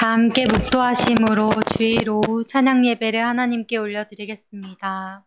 다 함께 묵도하심으로 오후 찬양 예배를 하나님께 올려드리겠습니다.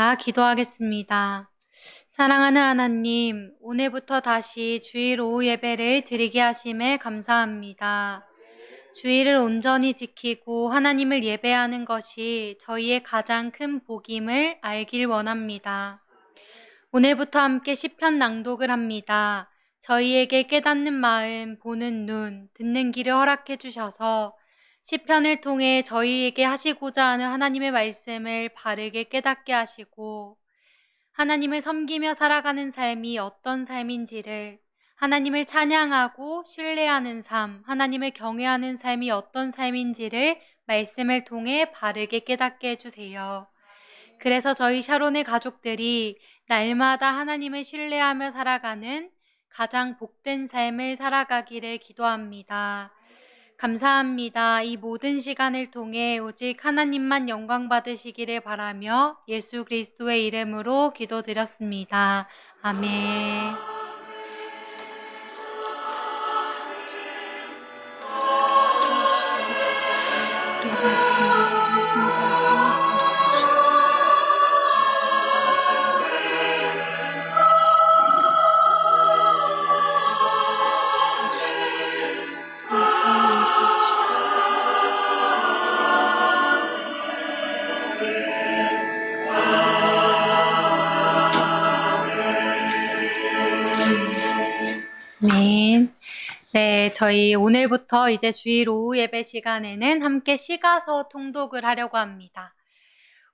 제가 기도하겠습니다. 사랑하는 하나님, 오늘부터 다시 주일 오후 예배를 드리게 하심에 감사합니다. 주일을 온전히 지키고 하나님을 예배하는 것이 저희의 가장 큰 복임을 알길 원합니다. 오늘부터 함께 시편 낭독을 합니다. 저희에게 깨닫는 마음, 보는 눈, 듣는 길을 허락해 주셔서 시편을 통해 저희에게 하시고자 하는 하나님의 말씀을 바르게 깨닫게 하시고 하나님을 섬기며 살아가는 삶이 어떤 삶인지를 하나님을 찬양하고 신뢰하는 삶, 하나님을 경외하는 삶이 어떤 삶인지를 말씀을 통해 바르게 깨닫게 해주세요. 그래서 저희 샤론의 가족들이 날마다 하나님을 신뢰하며 살아가는 가장 복된 삶을 살아가기를 기도합니다. 감사합니다. 이 모든 시간을 통해 오직 하나님만 영광 받으시기를 바라며 예수 그리스도의 이름으로 기도드렸습니다. 아멘. 저희 오늘부터 이제 주일 오후 예배 시간에는 함께 시가서 통독을 하려고 합니다.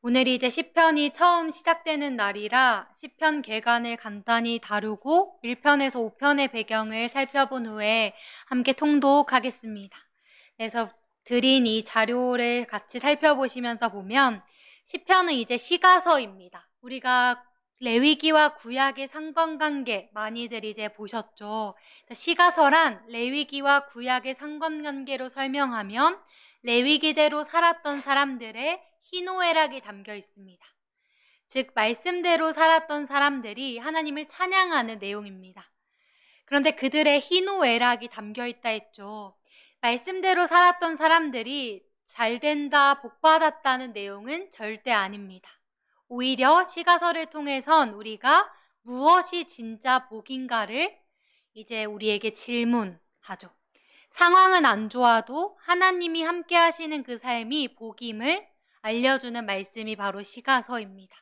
오늘이 이제 시편이 처음 시작되는 날이라 시편 개간을 간단히 다루고 1편에서 5편의 배경을 살펴본 후에 함께 통독하겠습니다. 그래서 드린 이 자료를 같이 살펴보시면서 보면 시편은 이제 시가서입니다. 우리가 레위기와 구약의 상관관계 많이들 이제 보셨죠. 시가서란 레위기와 구약의 상관관계로 설명하면 레위기대로 살았던 사람들의 희노애락이 담겨 있습니다. 즉 말씀대로 살았던 사람들이 하나님을 찬양하는 내용입니다. 그런데 그들의 희노애락이 담겨 있다 했죠. 말씀대로 살았던 사람들이 잘 된다, 복 받았다는 내용은 절대 아닙니다. 오히려 시가서를 통해선 우리가 무엇이 진짜 복인가를 이제 우리에게 질문하죠. 상황은 안 좋아도 하나님이 함께 하시는 그 삶이 복임을 알려주는 말씀이 바로 시가서입니다.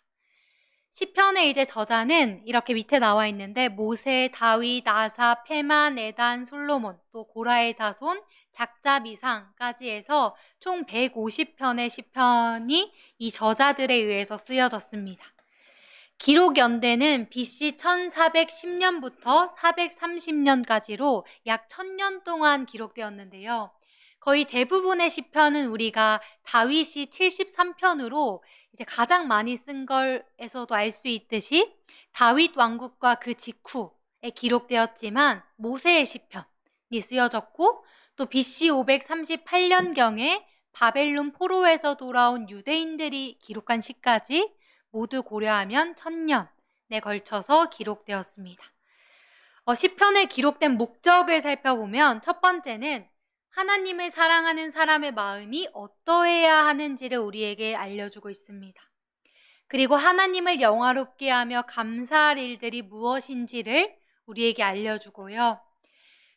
시편의 이제 저자는 이렇게 밑에 나와 있는데 모세, 다윗, 아사, 페만, 에단, 솔로몬, 또 고라의 자손, 작자, 미상까지 해서 총 150편의 시편이 이 저자들에 의해서 쓰여졌습니다. 기록 연대는 BC 1410년부터 430년까지로 약 1000년 동안 기록되었는데요. 거의 대부분의 시편은 우리가 다윗이 73편으로 이제 가장 많이 쓴 걸에서도 알 수 있듯이 다윗 왕국과 그 직후에 기록되었지만 모세의 시편이 쓰여졌고 또 BC 538년경에 바벨론 포로에서 돌아온 유대인들이 기록한 시까지 모두 고려하면 천년에 걸쳐서 기록되었습니다. 어, 시편에 기록된 목적을 살펴보면 첫 번째는 하나님을 사랑하는 사람의 마음이 어떠해야 하는지를 우리에게 알려주고 있습니다. 그리고 하나님을 영화롭게 하며 감사할 일들이 무엇인지를 우리에게 알려주고요.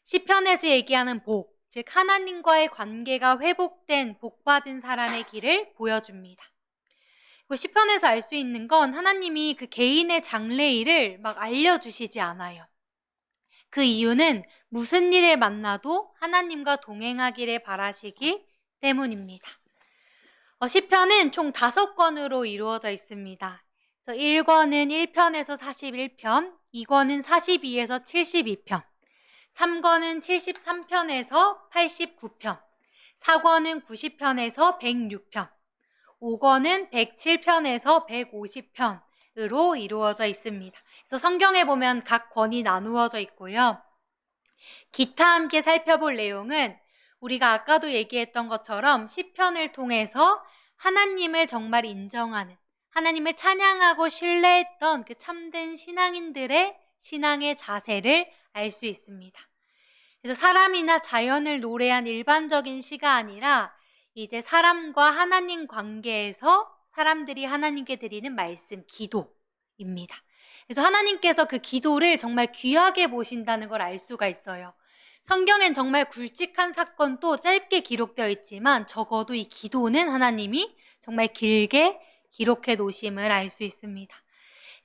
시편에서 얘기하는 복, 즉 하나님과의 관계가 회복된 복받은 사람의 길을 보여줍니다. 그 시편에서 알 수 있는 건 하나님이 그 개인의 장래일을 막 알려주시지 않아요. 그 이유는 무슨 일을 만나도 하나님과 동행하기를 바라시기 때문입니다. 어, 시편은 총 다섯 권으로 이루어져 있습니다. 1권은 1편에서 41편, 2권은 42에서 72편, 3권은 73편에서 89편, 4권은 90편에서 106편, 5권은 107편에서 150편으로 이루어져 있습니다. 그래서 성경에 보면 각 권이 나누어져 있고요. 기타 함께 살펴볼 내용은 우리가 아까도 얘기했던 것처럼 시편을 통해서 하나님을 정말 인정하는 하나님을 찬양하고 신뢰했던 그 참된 신앙인들의 신앙의 자세를 알 수 있습니다. 그래서 사람이나 자연을 노래한 일반적인 시가 아니라 이제 사람과 하나님 관계에서 사람들이 하나님께 드리는 말씀, 기도입니다. 그래서 하나님께서 그 기도를 정말 귀하게 보신다는 걸 알 수가 있어요. 성경엔 정말 굵직한 사건도 짧게 기록되어 있지만 적어도 이 기도는 하나님이 정말 길게 기록해 놓으심을 알 수 있습니다.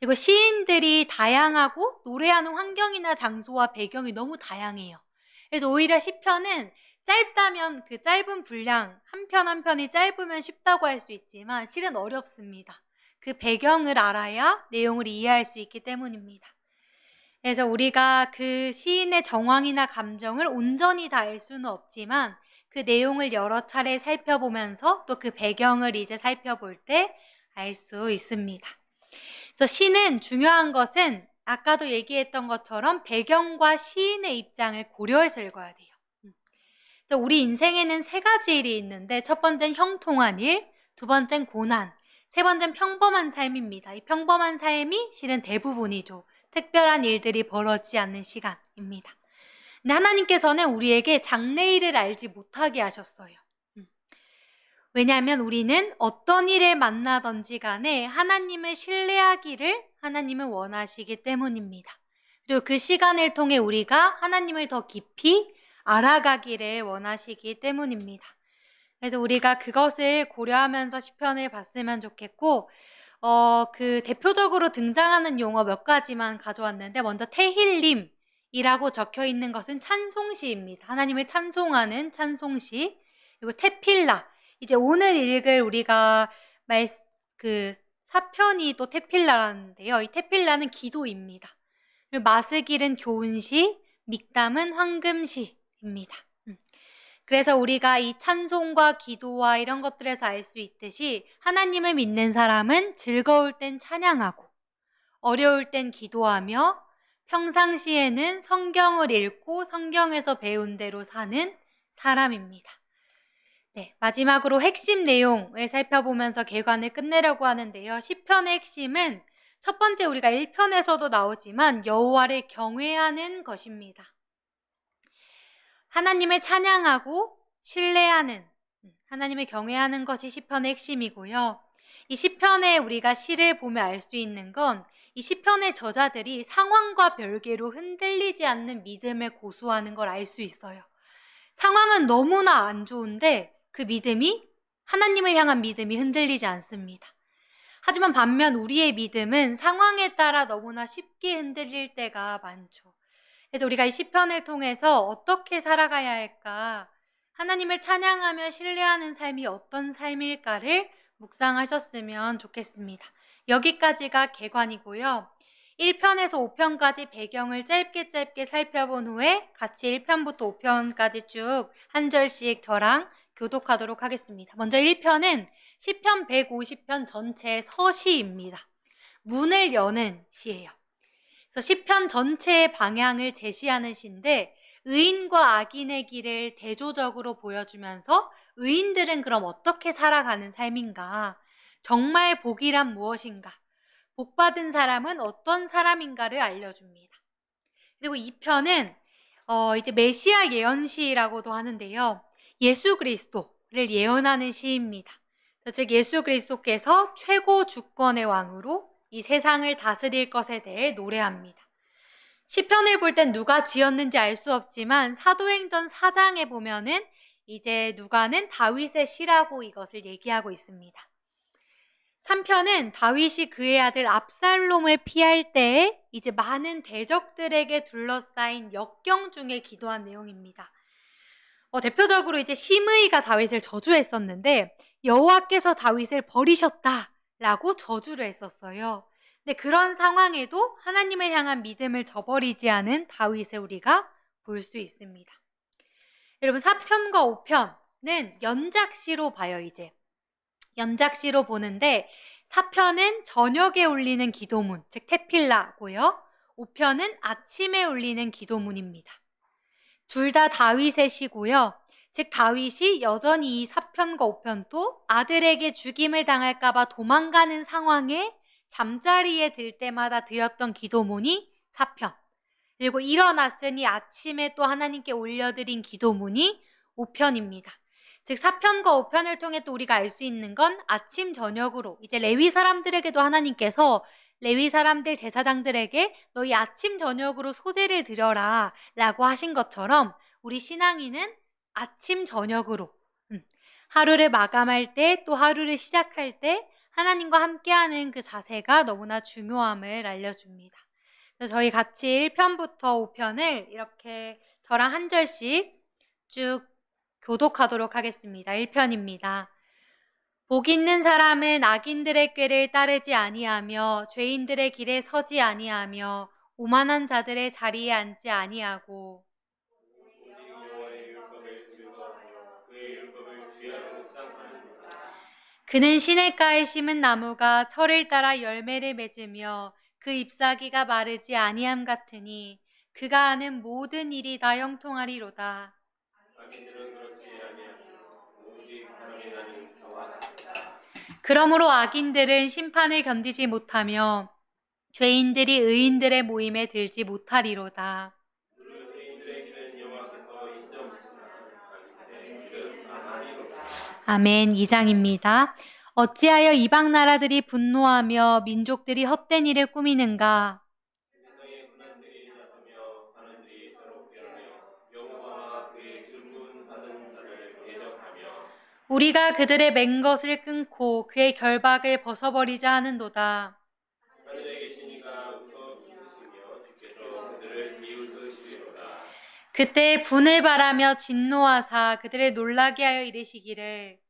그리고 시인들이 다양하고 노래하는 환경이나 장소와 배경이 너무 다양해요. 그래서 오히려 시편은 짧다면 그 짧은 분량 한 편 한 편이 짧으면 쉽다고 할 수 있지만 실은 어렵습니다. 그 배경을 알아야 내용을 이해할 수 있기 때문입니다. 그래서 우리가 그 시인의 정황이나 감정을 온전히 다 알 수는 없지만 그 내용을 여러 차례 살펴보면서 또 그 배경을 이제 살펴볼 때 알 수 있습니다. 그래서 시는 중요한 것은 아까도 얘기했던 것처럼 배경과 시인의 입장을 고려해서 읽어야 돼요. 음. 그래서 우리 인생에는 세 가지 일이 있는데 첫 번째는 형통한 일, 두 번째는 고난, 세 번째는 평범한 삶입니다. 이 평범한 삶이 실은 대부분이죠. 특별한 일들이 벌어지지 않는 시간입니다. 근데 하나님께서는 우리에게 장래일을 알지 못하게 하셨어요. 음. 왜냐하면 우리는 어떤 일에 만나든지 간에 하나님을 신뢰하기를 하나님은 원하시기 때문입니다. 그리고 그 시간을 통해 우리가 하나님을 더 깊이 알아가기를 원하시기 때문입니다. 그래서 우리가 그것을 고려하면서 시편을 봤으면 좋겠고, 어, 그 대표적으로 등장하는 용어 몇 가지만 가져왔는데, 먼저 테힐림이라고 적혀 있는 것은 찬송시입니다. 하나님을 찬송하는 찬송시. 그리고 테필라. 이제 오늘 읽을 우리가 말, 그 사편이 또 테필라라는데요. 이 테필라는 기도입니다. 그리고 마스길은 교훈시, 믹담은 황금시입니다. 음. 그래서 우리가 이 찬송과 기도와 이런 것들에서 알 수 있듯이 하나님을 믿는 사람은 즐거울 땐 찬양하고 어려울 땐 기도하며 평상시에는 성경을 읽고 성경에서 배운 대로 사는 사람입니다. 네, 마지막으로 핵심 내용을 살펴보면서 개관을 끝내려고 하는데요. 시편의 핵심은 첫 번째 우리가 1편에서도 나오지만 여호와를 경외하는 것입니다. 하나님을 찬양하고 신뢰하는 음, 하나님을 경외하는 것이 시편의 핵심이고요. 이 시편에 우리가 시를 보면 알수 있는 건이 시편의 저자들이 상황과 별개로 흔들리지 않는 믿음을 고수하는 걸 알 수 있어요. 상황은 너무나 안 좋은데 그 믿음이 하나님을 향한 믿음이 흔들리지 않습니다. 하지만 반면 우리의 믿음은 상황에 따라 너무나 쉽게 흔들릴 때가 많죠. 그래서 우리가 이 시편을 통해서 어떻게 살아가야 할까? 하나님을 찬양하며 신뢰하는 삶이 어떤 삶일까를 묵상하셨으면 좋겠습니다. 여기까지가 개관이고요. 1편에서 5편까지 배경을 짧게 짧게 살펴본 후에 같이 1편부터 5편까지 쭉 한 절씩 저랑 교독하도록 하겠습니다. 먼저 1편은 시편 150편 전체의 서시입니다. 문을 여는 시예요. 그래서 시편 전체의 방향을 제시하는 시인데 의인과 악인의 길을 대조적으로 보여주면서 의인들은 그럼 어떻게 살아가는 삶인가? 정말 복이란 무엇인가? 복받은 사람은 어떤 사람인가를 알려줍니다. 그리고 이 편은 어, 이제 메시아 예언시라고도 하는데요. 예수 그리스도를 예언하는 시입니다. 즉 예수 그리스도께서 최고 주권의 왕으로 이 세상을 다스릴 것에 대해 노래합니다. 시편을 볼 땐 누가 지었는지 알 수 없지만 사도행전 4장에 보면은 이제 누가는 다윗의 시라고 이것을 얘기하고 있습니다. 3편은 다윗이 그의 아들 압살롬을 피할 때에 이제 많은 대적들에게 둘러싸인 역경 중에 기도한 내용입니다. 어, 대표적으로 이제 심의가 다윗을 저주했었는데 여호와께서 다윗을 버리셨다라고 저주를 했었어요. 근데 그런 상황에도 하나님을 향한 믿음을 저버리지 않은 다윗을 우리가 볼 수 있습니다. 여러분 4편과 5편은 연작시로 봐요, 이제. 연작시로 보는데 4편은 저녁에 올리는 기도문, 즉 테필라고요. 5편은 아침에 올리는 기도문입니다. 둘 다 다윗의 시고요. 즉 다윗이 여전히 이 4편과 5편도 아들에게 죽임을 당할까봐 도망가는 상황에 잠자리에 들 때마다 드렸던 기도문이 4편. 그리고 일어났으니 아침에 또 하나님께 올려드린 기도문이 5편입니다. 즉 4편과 5편을 통해 또 우리가 알 수 있는 건 아침 저녁으로 이제 레위 사람들에게도 하나님께서 레위 사람들 제사장들에게 너희 아침 저녁으로 소재를 드려라 라고 하신 것처럼 우리 신앙인은 아침 저녁으로 음, 하루를 마감할 때 또 하루를 시작할 때 하나님과 함께하는 그 자세가 너무나 중요함을 알려줍니다. 저희 같이 1편부터 5편을 이렇게 저랑 한 절씩 쭉 교독하도록 하겠습니다. 1편입니다. 복 있는 사람은 악인들의 꾀를 따르지 아니하며 죄인들의 길에 서지 아니하며 오만한 자들의 자리에 앉지 아니하고. 그는 시냇가에 심은 나무가 철을 따라 열매를 맺으며 그 잎사귀가 마르지 아니함 같으니 그가 하는 모든 일이 다 형통하리로다. 그러므로 악인들은 심판을 견디지 못하며 죄인들이 의인들의 모임에 들지 못하리로다. 아멘. 2장입니다. 어찌하여 이방 나라들이 분노하며 민족들이 헛된 일을 꾸미는가? 우리가 그들의 맹 것을 끊고 그의 결박을 벗어버리자 하는도다. 그때 분을 바라며 진노하사 그들을 놀라게 하여 이르시기를.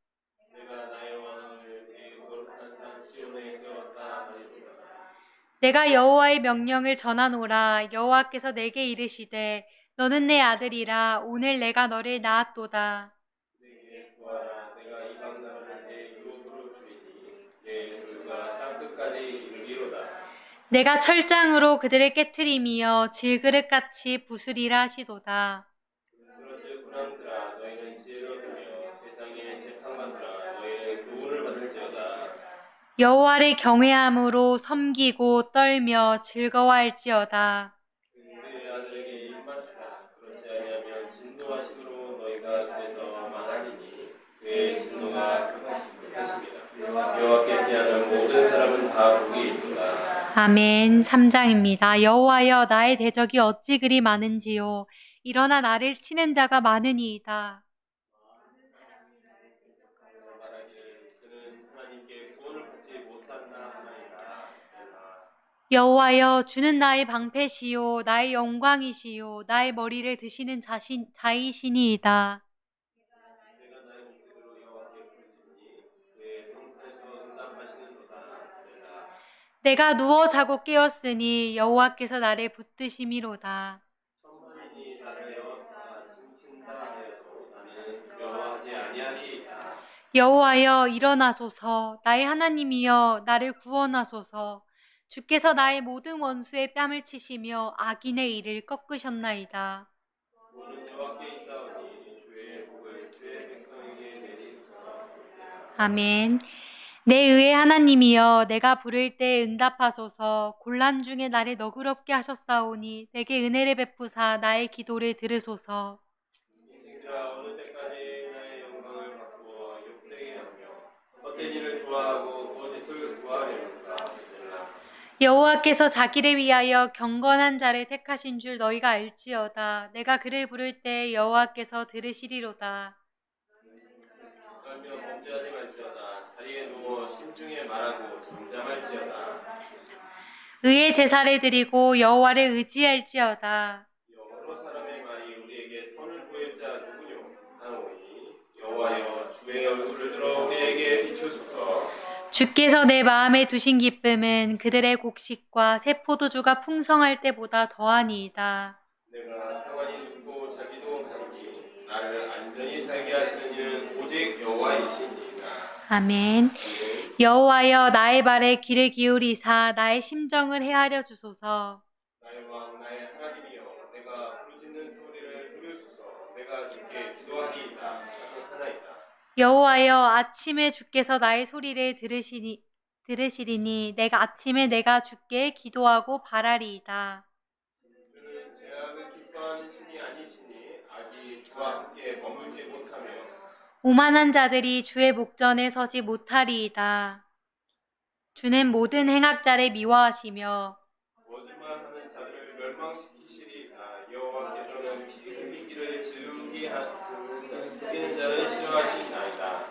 내가 여호와의 명령을 전하노라 여호와께서 내게 이르시되 너는 내 아들이라 오늘 내가 너를 낳았도다. 내가 철장으로 그들을 깨뜨리며 질그릇같이 부수리라 하시도다. 여호와를 경외함으로 섬기고 떨며 즐거워할지어다. 진노가 극하십니다 여호와께 피하는 모든 사람은 다 복이 있도다 아멘. 3장입니다. 여호와여 나의 대적이 어찌 그리 많은지요. 일어나 나를 치는 자가 많으니이다. 여호와여 주는 나의 방패시요 나의 영광이시요 나의 머리를 드시는 자신 자이시니이다. 내가 누워 자고 깨었으니 여호와께서 나를 붙드심이로다. 아니하리이다 여호와여 일어나소서 나의 하나님이여 나를 구원하소서 주께서 나의 모든 원수의 뺨을 치시며 악인의 일을 꺾으셨나이다. 아멘. 내 의의 하나님이여 내가 부를 때 응답하소서. 곤란 중에 나를 너그럽게 하셨사오니 내게 은혜를 베푸사 나의 기도를 들으소서. 여호와께서 자기를 위하여 경건한 자를 택하신 줄 너희가 알지어다. 내가 그를 부를 때 여호와께서 들으시리로다 자리에 누워 신중에 말하고 잠잠할지어다. 의의 제사를 드리고 여호와를 의지할지어다. 여러 사람의 말이 우리에게 선을 보일 자 누구뇨 하오니 여호와여 주의 얼굴을 들어 우리에게 비추소서. 주께서 내 마음에 두신 기쁨은 그들의 곡식과 새 포도주가 풍성할 때보다 더하니이다. 내가 평안히 죽고 자기도 하리니 나를 안전히 살게 하시는 이는 오직 여호와이시니이다 아멘. 여호와여 나의 발에 귀를 기울이사 나의 심정을 헤아려 주소서. 나의 왕 나의 하나님이여 내가 부르짖는 소리를 들으소서. 내가 주께 기도하리이다. 하나이다. 여호와여 아침에 주께서 나의 소리를 들으시니 들으시리니 내가 아침에 내가 주께 기도하고 바라리이다. 그는 죄악을 기뻐하는 신이 아니시니 악이 주와 함께 머물지 못하며 오만한 자들이 주의 목전에 서지 못하리이다. 주는 모든 행악자를 미워하시며 거짓말하는 자들을 멸망시키시리이다. 여호와께서는 피 흘리기를 즐기 하시는 자를 싫어하시나이다.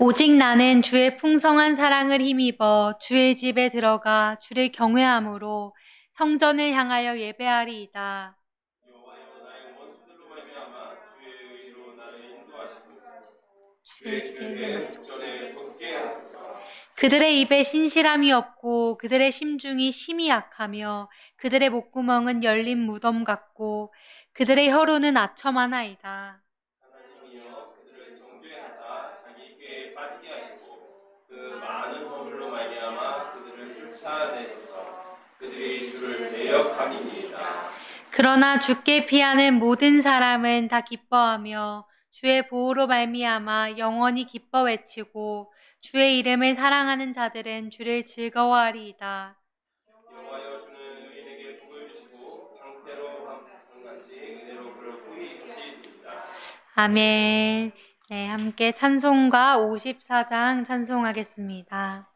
오직 나는 주의 풍성한 사랑을 힘입어 주의 집에 들어가 주를 경외함으로 성전을 향하여 예배하리이다. 그들의 입에 신실함이 없고 그들의 심중이 심히 약하며 그들의 목구멍은 열린 무덤 같고 그들의 혀로는 아첨하나이다. 그러나 주께 피하는 모든 사람은 다 기뻐하며 주의 보호로 말미암아 영원히 기뻐 외치고 주의 이름을 사랑하는 자들은 주를 즐거워하리이다. 아멘. 네, 함께 찬송가 54장 찬송하겠습니다.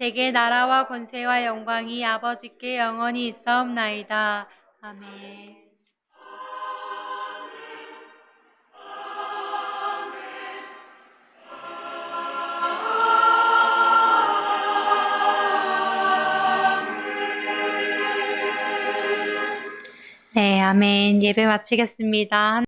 대개 나라와 권세와 영광이 아버지께 영원히 있사옵나이다. 아멘. 네, 아멘. 예배 마치겠습니다.